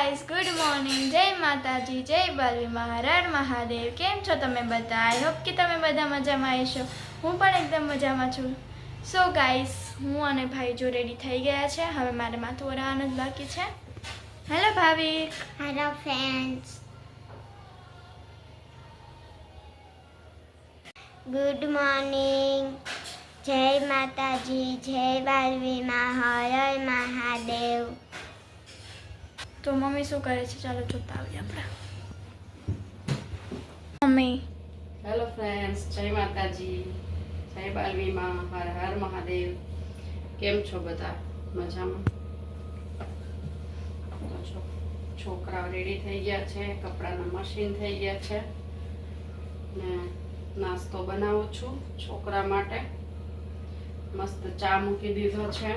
Good morning જય માતાજી, જય બાલવી મહારાજ, મહાદેવ. કેમ છો તમે બધા? આઈ હોપ કે તમે બધા મજામાં આવીશો હું પણ એકદમ મજામાં છું. સો ગાઈસ હું અને ભાઈ જો રેડી થઈ ગયા છે. હવે મારે માથું ઓરાવાનું જ બાકી છે. Hello Bhavik. Hello friends good morning જય માતાજી, જય બાલવી મહારાજ, મહાદેવ. તો મમ્મી શું કરે છે? ચાલો જોતા આવીએ આપણે. મમ્મી. હેલો ફ્રેન્ડ્સ જય માતાજી, જય બાલવીમાં, હર હર મહાદેવ. કેમ છો બધા? મજામાં? છોકરાઓ રેડી થઈ ગયા છે, કપડાના મશીન થઈ ગયા છે. ને નાસ્તો બનાવું છું છોકરા માટે. મસ્ત ચા મૂકી દીધો છે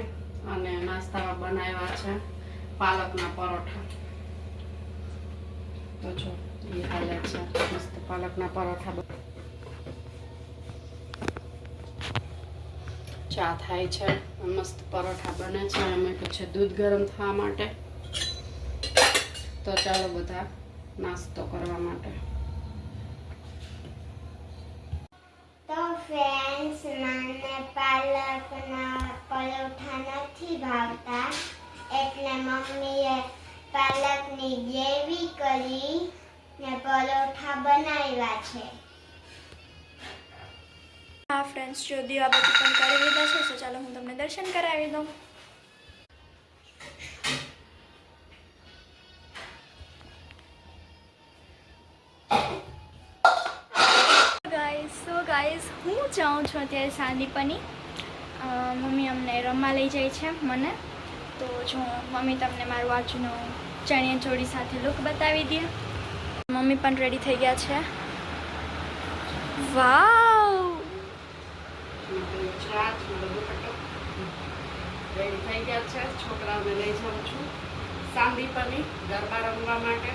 અને નાસ્તામાં બનાવ્યા છે. પાલકના પરોઠા. તો જો એ હાલે છે. મસ્ત પાલકના પરોઠા. ચા થાય છે. મસ્ત પરોઠા બને છે. અમે છે દૂધ ગરમ થવા માટે. તો ચાલો બધા નાસ્તો કરવા માટે. તો ફ્રેન્ડ્સ મને પાલકના પરોઠા નથી ભાવતા. એટલે મમ્મીએ પાલકની ગ્રેવી કરી ને પરોઠા બનાવ્યા છે. હા ફ્રેન્ડ્સ જો દીવાબત્તી પણ કરી લીધા છે, તો ચાલો હું તમને દર્શન કરાવી દઉં. સો ગાઈસ હું જાઉં છું અત્યારે સાંદીપની. મમ્મી અમને રમવા લઈ જાય છે, મને. તો જો, મમ્મી તમને મારું આજનો ચણિયા ચોળી સાથે લુક બતાવી દે. મમ્મી પણ રેડી થઈ ગયા છે. વાવ! રેડી થઈ ગયા છે. છોકરાઓને લઈ જાઉં છું. સાંદીપની ગરબા રમવા માટે.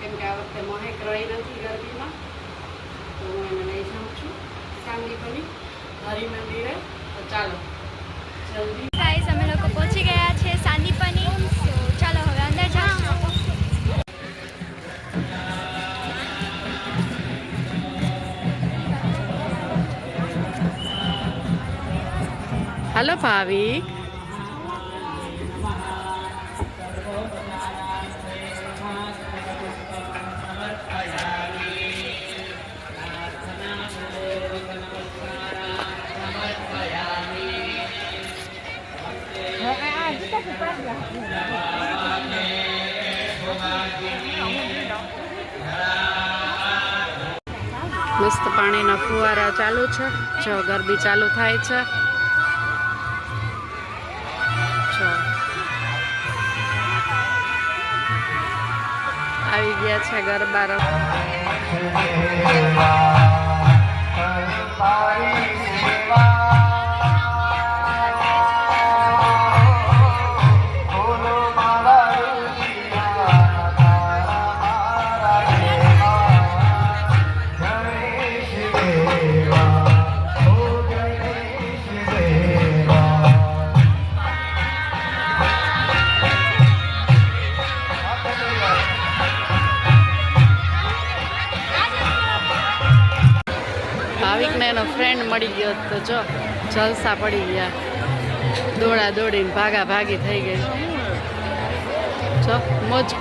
કેમ આ વખતે મહેક રહી નથી ગરબીમાં. તો હું એને લઈ જાઉં છું. સાંદીપની હરિ મંદિરે તો ચાલો, જલ્દી. હાલો ભાવિક મસ્ત પાણીના ફુવારા ચાલુ છે. જો ગરબી ચાલુ થાય છે. આવી ગયા છે ગરબા રમ ભાવિકને એનો ફ્રેન્ડ મળી ગયો તો જો, જલસા પડી ગયા. દોડા દોડીને ભાગા ભાગી થઈ ગઈ. જો, મોજ